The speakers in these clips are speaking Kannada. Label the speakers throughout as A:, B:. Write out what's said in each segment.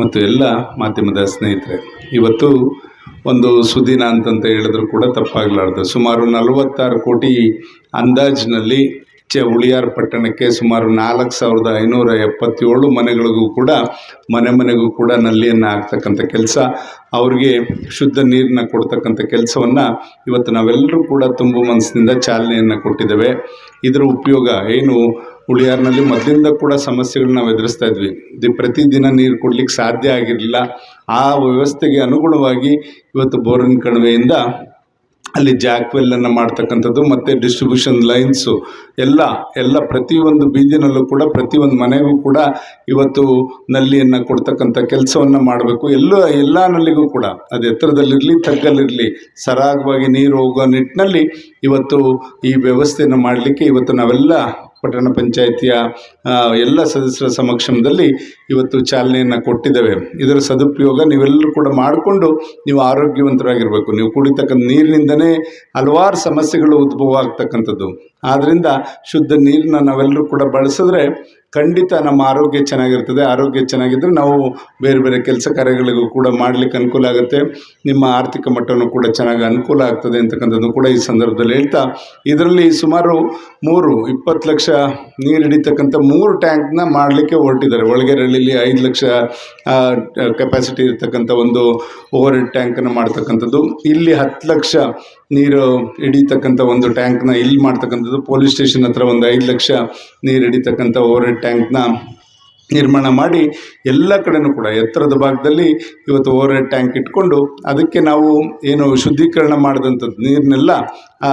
A: ಮತ್ತು ಎಲ್ಲ ಮಾಧ್ಯಮದ ಸ್ನೇಹಿತರೆ, ಇವತ್ತು ಒಂದು ಸುದಿನ ಅಂತಂತ ಹೇಳಿದ್ರು ಕೂಡ ತಪ್ಪಾಗಲಾರ್ದು. ಸುಮಾರು ನಲವತ್ತಾರು ಕೋಟಿ ಅಂದಾಜಿನಲ್ಲಿ ಚ ಉಳಿಯಾರ್ ಪಟ್ಟಣಕ್ಕೆ ಸುಮಾರು ನಾಲ್ಕು ಸಾವಿರದ ಐನೂರ ಎಪ್ಪತ್ತೇಳು ಮನೆಗಳಿಗೂ ಕೂಡ, ಮನೆ ಮನೆಗೂ ಕೂಡ ನಲ್ಲಿಯನ್ನು ಹಾಕ್ತಕ್ಕಂಥ ಕೆಲಸ, ಅವ್ರಿಗೆ ಶುದ್ಧ ನೀರನ್ನ ಕೊಡ್ತಕ್ಕಂಥ ಕೆಲಸವನ್ನು ಇವತ್ತು ನಾವೆಲ್ಲರೂ ಕೂಡ ತುಂಬು ಮನಸ್ಸಿನಿಂದ ಚಾಲನೆಯನ್ನು ಕೊಟ್ಟಿದ್ದೇವೆ. ಇದರ ಉಪಯೋಗ ಏನು? ಉಳಿಯಾರ್ನಲ್ಲಿ ಮೊದಲಿಂದ ಕೂಡ ಸಮಸ್ಯೆಗಳನ್ನ ನಾವು ಎದುರಿಸ್ತಾ ಇದ್ವಿ. ದಿ ಪ್ರತಿದಿನ ನೀರು ಕೊಡ್ಲಿಕ್ಕೆ ಸಾಧ್ಯ ಆಗಿರಲಿಲ್ಲ. ಆ ವ್ಯವಸ್ಥೆಗೆ ಅನುಗುಣವಾಗಿ ಇವತ್ತು ಬೋರಿನ ಕಣಿವೆಯಿಂದ ಅಲ್ಲಿ ಜಾಕ್ವೆಲ್ಲನ್ನು ಮಾಡ್ತಕ್ಕಂಥದ್ದು ಮತ್ತು ಡಿಸ್ಟ್ರಿಬ್ಯೂಷನ್ ಲೈನ್ಸು ಎಲ್ಲ ಎಲ್ಲ ಪ್ರತಿಯೊಂದು ಬೀದಿನಲ್ಲೂ ಕೂಡ ಪ್ರತಿಯೊಂದು ಮನೆಗೂ ಕೂಡ ಇವತ್ತು ನಲ್ಲಿಯನ್ನು ಕೊಡ್ತಕ್ಕಂಥ ಕೆಲಸವನ್ನು ಮಾಡಬೇಕು. ಎಲ್ಲ ಎಲ್ಲ ನಲ್ಲಿಗೂ ಕೂಡ. ಅದು ಎತ್ತರದಲ್ಲಿರಲಿ, ತಗ್ಗಲ್ಲಿರಲಿ, ಸರಾಗವಾಗಿ ನೀರು ಹೋಗೋ ನಿಟ್ಟಿನಲ್ಲಿ ಇವತ್ತು ಈ ವ್ಯವಸ್ಥೆಯನ್ನು ಮಾಡಲಿಕ್ಕೆ ಇವತ್ತು ನಾವೆಲ್ಲ ಪಟ್ಟಣ ಪಂಚಾಯಿತಿಯ ಎಲ್ಲ ಸದಸ್ಯರ ಸಮಕ್ಷಮದಲ್ಲಿ ಇವತ್ತು ಚಾಲನೆಯನ್ನು ಕೊಟ್ಟಿದ್ದೇವೆ. ಇದರ ಸದುಪಯೋಗ ನೀವೆಲ್ಲರೂ ಕೂಡ ಮಾಡಿಕೊಂಡು ನೀವು ಆರೋಗ್ಯವಂತರಾಗಿರಬೇಕು. ನೀವು ಕುಡಿತಕ್ಕಂಥ ನೀರಿನಿಂದನೇ ಹಲವಾರು ಸಮಸ್ಯೆಗಳು ಉದ್ಭವ ಆಗ್ತಕ್ಕಂಥದ್ದು. ಆದ್ದರಿಂದ ಶುದ್ಧ ನೀರನ್ನ ನಾವೆಲ್ಲರೂ ಕೂಡ ಬಳಸಿದ್ರೆ ಖಂಡಿತ ನಮ್ಮ ಆರೋಗ್ಯ ಚೆನ್ನಾಗಿರ್ತದೆ. ಆರೋಗ್ಯ ಚೆನ್ನಾಗಿದ್ದರೆ ನಾವು ಬೇರೆ ಬೇರೆ ಕೆಲಸ ಕಾರ್ಯಗಳಿಗೂ ಕೂಡ ಮಾಡಲಿಕ್ಕೆ ಅನುಕೂಲ ಆಗುತ್ತೆ. ನಿಮ್ಮ ಆರ್ಥಿಕ ಮಟ್ಟವನ್ನು ಕೂಡ ಚೆನ್ನಾಗಿ ಅನುಕೂಲ ಆಗ್ತದೆ ಅಂತಕ್ಕಂಥದ್ದು ಕೂಡ ಈ ಸಂದರ್ಭದಲ್ಲಿ ಹೇಳ್ತಾ, ಇದರಲ್ಲಿ ಸುಮಾರು ಮೂರು, ಇಪ್ಪತ್ತು ಲಕ್ಷ ನೀರು ಹಿಡಿತಕ್ಕಂಥ ಮೂರು ಟ್ಯಾಂಕ್ನ ಮಾಡಲಿಕ್ಕೆ ಹೊರಟಿದ್ದಾರೆ. ಒಳಗೆರಳ್ಳಿಲಿ ಐದು ಲಕ್ಷ ಕೆಪಾಸಿಟಿ ಇರತಕ್ಕಂಥ ಒಂದು ಓವರ್ ಹೆಡ್ ಟ್ಯಾಂಕನ್ನು ಮಾಡ್ತಕ್ಕಂಥದ್ದು. ಇಲ್ಲಿ ಹತ್ತು ಲಕ್ಷ ನೀರು ಹಿಡಿತಕ್ಕಂಥ ಒಂದು ಟ್ಯಾಂಕ್ನ ಇಲ್ಲಿ ಮಾಡ್ತಕ್ಕಂಥದ್ದು. ಪೊಲೀಸ್ ಸ್ಟೇಷನ್ ಹತ್ರ ಒಂದು ಐದು ಲಕ್ಷ ನೀರು ಹಿಡಿತಕ್ಕಂಥ ಓವರ್ ಹೆಡ್ ಟ್ಯಾಂಕ್ನ ನಿರ್ಮಾಣ ಮಾಡಿ ಎಲ್ಲ ಕಡೆಯೂ ಕೂಡ, ಎತ್ತರದ ಭಾಗದಲ್ಲಿ ಇವತ್ತು ಓವರ್ ಹೆಡ್ ಟ್ಯಾಂಕ್ ಇಟ್ಕೊಂಡು ಅದಕ್ಕೆ ನಾವು ಏನು ಶುದ್ಧೀಕರಣ ಮಾಡಿದಂಥದ್ದು ನೀರನ್ನೆಲ್ಲ ಆ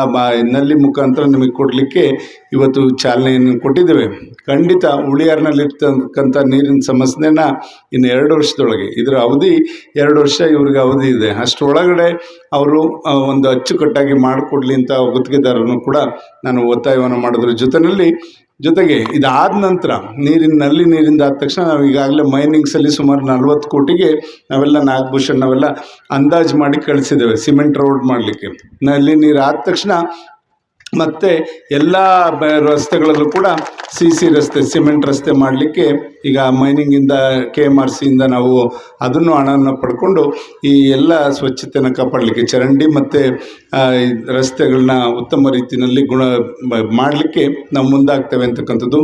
A: ನಲ್ಲಿ ಮುಖಾಂತರ ನಿಮಗೆ ಕೊಡಲಿಕ್ಕೆ ಇವತ್ತು ಚಾಲನೆಯನ್ನು ಕೊಟ್ಟಿದ್ದೇವೆ. ಖಂಡಿತ ಉಳಿಯಾರ್ನಲ್ಲಿರ್ತಕ್ಕಂಥ ನೀರಿನ ಸಮಸ್ಯೆನ ಇನ್ನು ಎರಡು ವರ್ಷದೊಳಗೆ, ಇದರ ಅವಧಿ ಎರಡು ವರ್ಷ ಇವ್ರಿಗೆ ಅವಧಿ ಇದೆ. ಅಷ್ಟರೊಳಗಡೆ ಅವರು ಒಂದು ಅಚ್ಚುಕಟ್ಟಾಗಿ ಮಾಡಿಕೊಡ್ಲಿ ಅಂತ ಗುತ್ತಿಗೆದಾರರನ್ನು ಕೂಡ ನಾನು ಒತ್ತಾಯವನ್ನು ಮಾಡೋದ್ರ. ಜೊತೆಯಲ್ಲಿ ಜೊತೆಗೆ ಇದಾದ ನಂತರ ನೀರಿನ, ನಲ್ಲಿ ನೀರಿಂದ ಆದ ತಕ್ಷಣ ನಾವು ಈಗಾಗಲೇ ಮೈನಿಂಗ್ಸಲ್ಲಿ ಸುಮಾರು ನಲ್ವತ್ತು ಕೋಟಿಗೆ ನಾವೆಲ್ಲ ನಾಗಭೂಷಣ್ ನಾವೆಲ್ಲ ಅಂದಾಜು ಮಾಡಿ ಕಳಿಸಿದ್ದೇವೆ ಸಿಮೆಂಟ್ ರೋಡ್ ಮಾಡಲಿಕ್ಕೆ. ನಲ್ಲಿ ನೀರು ಆದ ತಕ್ಷಣ ಮತ್ತು ಎಲ್ಲ ಬ ರಸ್ತೆಗಳಲ್ಲೂ ಕೂಡ ಸಿ ಸಿ ರಸ್ತೆ, ಸಿಮೆಂಟ್ ರಸ್ತೆ ಮಾಡಲಿಕ್ಕೆ ಈಗ ಮೈನಿಂಗಿಂದ, ಕೆ ಎಂ ಆರ್ ಸಿಯಿಂದ ನಾವು ಅದನ್ನು ಹಣವನ್ನು ಪಡ್ಕೊಂಡು ಈ ಎಲ್ಲ ಸ್ವಚ್ಛತೆಯನ್ನು ಕಾಪಾಡಲಿಕ್ಕೆ, ಚರಂಡಿ ಮತ್ತು ರಸ್ತೆಗಳನ್ನ ಉತ್ತಮ ರೀತಿಯಲ್ಲಿ ಗುಣ ಮಾಡಲಿಕ್ಕೆ ನಾವು ಮುಂದಾಗ್ತೇವೆ ಅಂತಕ್ಕಂಥದ್ದು.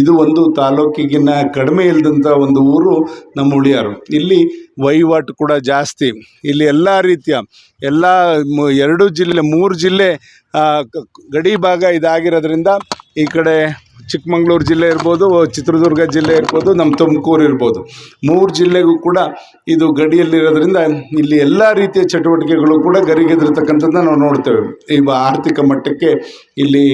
A: ಇದು ಒಂದು ತಾಲೂಕಿಗಿನ ಕಡಿಮೆ ಇಲ್ಲದಂಥ ಒಂದು ಊರು ನಮ್ಮ ಉಳಿಯಾರು. ಇಲ್ಲಿ ವಹಿವಾಟು ಕೂಡ ಜಾಸ್ತಿ. ಇಲ್ಲಿ ಎಲ್ಲ ರೀತಿಯ ಎಲ್ಲ ಎರಡು ಜಿಲ್ಲೆ, ಮೂರು ಜಿಲ್ಲೆ ಗಡಿ ಭಾಗ ಇದಾಗಿರೋದ್ರಿಂದ ಈ ಕಡೆ ಚಿಕ್ಕಮಗಳೂರು ಜಿಲ್ಲೆ ಇರ್ಬೋದು, ಚಿತ್ರದುರ್ಗ ಜಿಲ್ಲೆ ಇರ್ಬೋದು, ನಮ್ಮ ತುಮಕೂರು ಇರ್ಬೋದು. ಮೂರು ಜಿಲ್ಲೆಗೂ ಕೂಡ ಇದು ಗಡಿಯಲ್ಲಿರೋದ್ರಿಂದ ಇಲ್ಲಿ ಎಲ್ಲ ರೀತಿಯ ಚಟುವಟಿಕೆಗಳು ಕೂಡ ಗರಿಗೆದಿರ್ತಕ್ಕಂಥದ್ದನ್ನ ನಾವು ನೋಡ್ತೇವೆ. ಈ ಆರ್ಥಿಕ ಮಟ್ಟಕ್ಕೆ ಇಲ್ಲಿ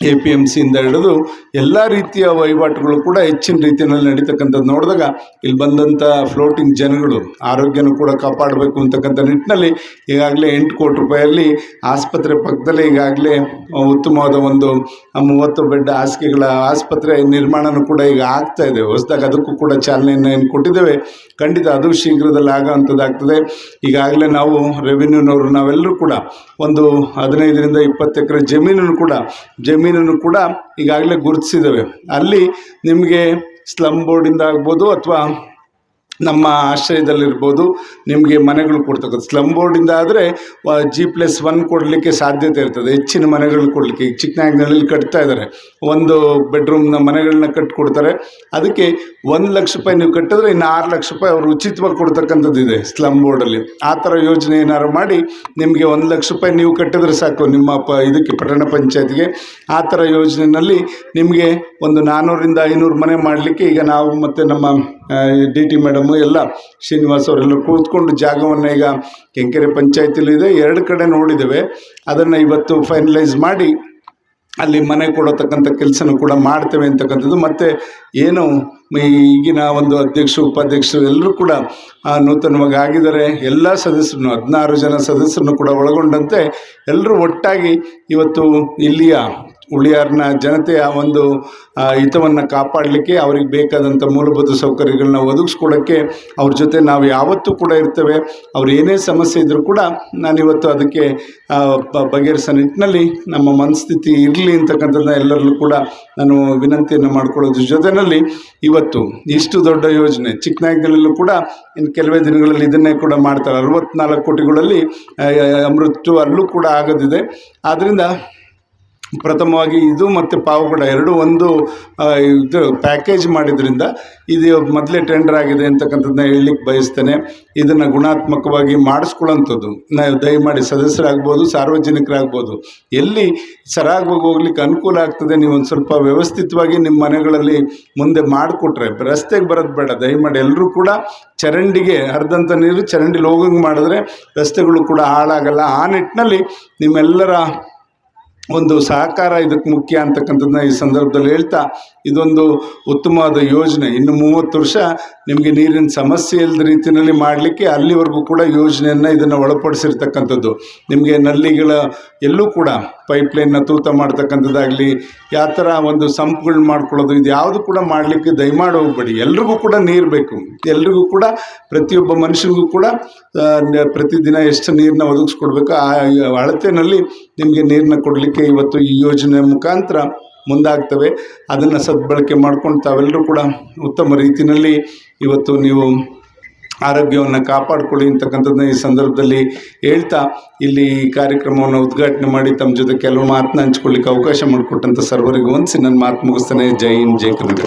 A: ಎ ಪಿ ಎಂ ಸಿಯಿಂದ ಹಿಡಿದು ಎಲ್ಲ ರೀತಿಯ ವಹಿವಾಟುಗಳು ಕೂಡ ಹೆಚ್ಚಿನ ರೀತಿಯಲ್ಲಿ ನಡೀತಕ್ಕಂಥದ್ದು ನೋಡಿದಾಗ ಇಲ್ಲಿ ಬಂದಂಥ ಫ್ಲೋಟಿಂಗ್ ಜನಗಳು ಆರೋಗ್ಯನೂ ಕೂಡ ಕಾಪಾಡಬೇಕು ಅಂತಕ್ಕಂಥ ನಿಟ್ಟಿನಲ್ಲಿ ಈಗಾಗಲೇ ಎಂಟು ಕೋಟಿ ರೂಪಾಯಲ್ಲಿ ಆಸ್ಪತ್ರೆ ಪಕ್ಕದಲ್ಲೇ ಈಗಾಗಲೇ ಉತ್ತಮವಾದ ಒಂದು ಮೂವತ್ತು ಬೆಡ್ ಹಾಸಿಗೆಗಳ ಆಸ್ಪತ್ರೆ ನಿರ್ಮಾಣನೂ ಕೂಡ ಈಗ ಆಗ್ತಾ ಇದೆ. ಹೊಸದಾಗಿ ಅದಕ್ಕೂ ಕೂಡ ಚಾಲನೆಯನ್ನು ಏನು ಕೊಟ್ಟಿದ್ದೇವೆ. ಖಂಡಿತ ಅದು ಶೀಘ್ರದಲ್ಲಿ ಆಗೋವಂಥದ್ದಾಗ್ತದೆ. ಈಗಾಗಲೇ ನಾವು ರೆವಿನ್ಯೂನವರು ನಾವೆಲ್ಲರೂ ಕೂಡ ಒಂದು ಹದಿನೈದರಿಂದ ಇಪ್ಪತ್ತು ಎಕರೆ ಜಮೀನನ್ನು ಕೂಡ ಜಮೀನನ್ನು ಕೂಡ ಈಗಾಗಲೇ ಗುರುತಿಸಿದ್ದೇವೆ. ಅಲ್ಲಿ ನಿಮಗೆ ಸ್ಲಮ್ ಬೋರ್ಡಿಂದ ಆಗ್ಬೋದು ಅಥವಾ ನಮ್ಮ ಆಶ್ರಯದಲ್ಲಿರ್ಬೋದು, ನಿಮಗೆ ಮನೆಗಳು ಕೊಡ್ತಕ್ಕಂಥ ಸ್ಲಮ್ ಬೋರ್ಡಿಂದ ಆದರೆ ಜಿ ಪ್ಲಸ್ ಒನ್ ಕೊಡಲಿಕ್ಕೆ ಸಾಧ್ಯತೆ ಇರ್ತದೆ. ಹೆಚ್ಚಿನ ಮನೆಗಳು ಕೊಡಲಿಕ್ಕೆ ಈಗ ಚಿಕ್ಕನಾಗ್ನಲ್ಲಿ ಕಟ್ತಾ ಇದ್ದಾರೆ. ಒಂದು ಬೆಡ್ರೂಮ್ನ ಮನೆಗಳನ್ನ ಕಟ್ಟಿಕೊಡ್ತಾರೆ ಅದಕ್ಕೆ ಒಂದು ಲಕ್ಷ ರೂಪಾಯಿ ನೀವು ಕಟ್ಟಿದ್ರೆ ಇನ್ನು ಆರು ಲಕ್ಷ ರೂಪಾಯಿ ಅವರು ಉಚಿತವಾಗಿ ಕೊಡ್ತಕ್ಕಂಥದ್ದು ಇದೆ ಸ್ಲಮ್ ಬೋರ್ಡಲ್ಲಿ ಆ ಥರ ಯೋಜನೆ ಏನಾದ್ರು ಮಾಡಿ, ನಿಮಗೆ ಒಂದು ಲಕ್ಷ ರೂಪಾಯಿ ನೀವು ಕಟ್ಟಿದ್ರೆ ಸಾಕು ನಿಮ್ಮ ಪ, ಇದಕ್ಕೆ ಪಟ್ಟಣ ಪಂಚಾಯತ್ಗೆ. ಆ ಥರ ಯೋಜನೆಯಲ್ಲಿ ನಿಮಗೆ ಒಂದು ನಾನ್ನೂರಿಂದ ಐನೂರು ಮನೆ ಮಾಡಲಿಕ್ಕೆ ಈಗ ನಾವು ಮತ್ತು ನಮ್ಮ ಡಿ ಟಿ ಮೇಡಮು ಎಲ್ಲ ಶ್ರೀನಿವಾಸ್ ಅವರೆಲ್ಲರೂ ಕೂತ್ಕೊಂಡು ಜಾಗವನ್ನು ಈಗ ಕೆಂಕೆರೆ ಪಂಚಾಯತಿಲಿ ಇದೆ. ಎರಡು ಕಡೆ ನೋಡಿದ್ದೇವೆ. ಅದನ್ನು ಇವತ್ತು ಫೈನಲೈಸ್ ಮಾಡಿ ಅಲ್ಲಿ ಮನೆ ಕೊಡತಕ್ಕಂಥ ಕೆಲಸನೂ ಕೂಡ ಮಾಡ್ತೇವೆ ಅಂತಕ್ಕಂಥದ್ದು. ಮತ್ತು ಏನು ಈಗಿನ ಒಂದು ಅಧ್ಯಕ್ಷರು ಉಪಾಧ್ಯಕ್ಷರು ಎಲ್ಲರೂ ಕೂಡ ನೂತನವಾಗಿ ಆಗಿದ್ದಾರೆ. ಎಲ್ಲ ಸದಸ್ಯರನ್ನು ಹದಿನಾರು ಜನ ಸದಸ್ಯರನ್ನು ಕೂಡ ಒಳಗೊಂಡಂತೆ ಎಲ್ಲರೂ ಒಟ್ಟಾಗಿ ಇವತ್ತು ಇಲ್ಲಿಯ ಉಳಿಯಾರ್ನ ಜನತೆಯ ಒಂದು ಹಿತವನ್ನು ಕಾಪಾಡಲಿಕ್ಕೆ ಅವ್ರಿಗೆ ಬೇಕಾದಂಥ ಮೂಲಭೂತ ಸೌಕರ್ಯಗಳನ್ನ ಒದಗಿಸ್ಕೊಡೋಕ್ಕೆ ಅವ್ರ ಜೊತೆ ನಾವು ಯಾವತ್ತೂ ಕೂಡ ಇರ್ತೇವೆ. ಅವ್ರು ಏನೇ ಸಮಸ್ಯೆ ಇದ್ದರೂ ಕೂಡ ನಾನಿವತ್ತು ಅದಕ್ಕೆ ಬಗೆಹರಿಸೋ ನಿಟ್ಟಿನಲ್ಲಿ ನಮ್ಮ ಮನಸ್ಥಿತಿ ಇರಲಿ ಅಂತಕ್ಕಂಥದ್ದನ್ನ ಎಲ್ಲರಲ್ಲೂ ಕೂಡ ನಾನು ವಿನಂತಿಯನ್ನು ಮಾಡ್ಕೊಳ್ಳೋದ್ರ ಜೊತೆಯಲ್ಲಿ ಇವತ್ತು ಇಷ್ಟು ದೊಡ್ಡ ಯೋಜನೆ ಚಿಕ್ಕನಾಯಕದಲ್ಲೂ ಕೂಡ ಇನ್ನು ಕೆಲವೇ ದಿನಗಳಲ್ಲಿ ಇದನ್ನೇ ಕೂಡ ಮಾಡ್ತಾರೆ. ಅರವತ್ನಾಲ್ಕು ಕೋಟಿಗಳಲ್ಲಿ ಅಮೃತ್ ಅಲ್ಲೂ ಕೂಡ ಆಗೋದಿದೆ. ಆದ್ದರಿಂದ ಪ್ರಥಮವಾಗಿ ಇದು ಮತ್ತು ಪಾವಗಡ ಎರಡು ಒಂದು ಇದು ಪ್ಯಾಕೇಜ್ ಮಾಡಿದ್ರಿಂದ ಇದು ಮೊದಲೇ ಟೆಂಡರ್ ಆಗಿದೆ ಅಂತಕ್ಕಂಥದ್ದನ್ನ ಹೇಳಲಿಕ್ಕೆ ಬಯಸ್ತೇನೆ. ಇದನ್ನು ಗುಣಾತ್ಮಕವಾಗಿ ಮಾಡಿಸ್ಕೊಳ್ಳೋಂಥದ್ದು ನಾವು ದಯಮಾಡಿ ಸದಸ್ಯರಾಗ್ಬೋದು, ಸಾರ್ವಜನಿಕರಾಗ್ಬೋದು. ಎಲ್ಲಿ ಸರಾಗವಾಗಿ ಹೋಗ್ಲಿಕ್ಕೆ ಅನುಕೂಲ ಆಗ್ತದೆ, ನೀವು ಒಂದು ಸ್ವಲ್ಪ ವ್ಯವಸ್ಥಿತವಾಗಿ ನಿಮ್ಮ ಮನೆಗಳಲ್ಲಿ ಮುಂದೆ ಮಾಡಿಕೊಟ್ರೆ, ರಸ್ತೆಗೆ ಬರೋದು ಬೇಡ. ದಯಮಾಡಿ ಎಲ್ಲರೂ ಕೂಡ ಚರಂಡಿಗೆ ಹರಿದಂಥ ನೀರು ಚರಂಡಿಲಿ ಹೋಗಂಗೆ ಮಾಡಿದ್ರೆ ರಸ್ತೆಗಳು ಕೂಡ ಹಾಳಾಗಲ್ಲ. ಆ ನಿಟ್ಟಿನಲ್ಲಿ ನಿಮ್ಮೆಲ್ಲರ ಒಂದು ಸಹಕಾರ ಇದಕ್ಕೆ ಮುಖ್ಯ ಅಂತಕ್ಕಂಥದ್ದನ್ನ ಈ ಸಂದರ್ಭದಲ್ಲಿ ಹೇಳ್ತಾ, ಇದೊಂದು ಉತ್ತಮವಾದ ಯೋಜನೆ. ಇನ್ನು ಮೂವತ್ತು ವರ್ಷ ನಿಮಗೆ ನೀರಿನ ಸಮಸ್ಯೆ ಇಲ್ಲದ ರೀತಿಯಲ್ಲಿ ಮಾಡಲಿಕ್ಕೆ ಅಲ್ಲಿವರೆಗೂ ಕೂಡ ಯೋಜನೆಯನ್ನು ಇದನ್ನು ಒಳಪಡಿಸಿರ್ತಕ್ಕಂಥದ್ದು. ನಿಮಗೆ ನಲ್ಲಿಗಳ ಎಲ್ಲೂ ಕೂಡ ಪೈಪ್ಲೈನ್ನ ತೂತ ಮಾಡ್ತಕ್ಕಂಥದ್ದಾಗಲಿ ಯಾವ ಥರ ಒಂದು ಸಂಪ್ಗಳು ಮಾಡ್ಕೊಳ್ಳೋದು, ಇದು ಯಾವುದು ಕೂಡ ಮಾಡಲಿಕ್ಕೆ ದಯಮಾಡಿ ಹೋಗ್ಬೇಡಿ. ಎಲ್ರಿಗೂ ಕೂಡ ನೀರು ಬೇಕು. ಎಲ್ರಿಗೂ ಕೂಡ, ಪ್ರತಿಯೊಬ್ಬ ಮನುಷ್ಯನಿಗೂ ಕೂಡ ಪ್ರತಿದಿನ ಎಷ್ಟು ನೀರನ್ನ ಒದಗಿಸ್ಕೊಡ್ಬೇಕು ಆ, ಅಳತೆನಲ್ಲಿ ನಿಮಗೆ ನೀರನ್ನ ಕೊಡಲಿಕ್ಕೆ ಇವತ್ತು ಈ ಯೋಜನೆ ಮುಖಾಂತರ ಮುಂದಾಗ್ತವೆ. ಅದನ್ನು ಸದ್ಬಳಕೆ ಮಾಡ್ಕೊಂಡು ತಾವೆಲ್ಲರೂ ಕೂಡ ಉತ್ತಮ ರೀತಿಯಲ್ಲಿ ಇವತ್ತು ನೀವು ಆರೋಗ್ಯವನ್ನು ಕಾಪಾಡಿಕೊಳ್ಳಿ ಅಂತಕ್ಕಂಥದ್ದನ್ನ ಈ ಸಂದರ್ಭದಲ್ಲಿ ಹೇಳ್ತಾ ಇಲ್ಲಿ ಈ ಕಾರ್ಯಕ್ರಮವನ್ನು ಉದ್ಘಾಟನೆ ಮಾಡಿ ತಮ್ಮ ಜೊತೆ ಕೆಲವು ಮಾತನ್ನ ಹಂಚ್ಕೊಳ್ಳಿಕ್ಕೆ ಅವಕಾಶ ಮಾಡಿಕೊಟ್ಟಂಥ ಸರ್ವರಿಗೆ ಒಂದಿಸಿ ನನ್ನ ಮಾತು ಮುಗಿಸ್ತಾನೆ. ಜೈ ಹಿಂದ್, ಜೈ ಕನ್ನಡ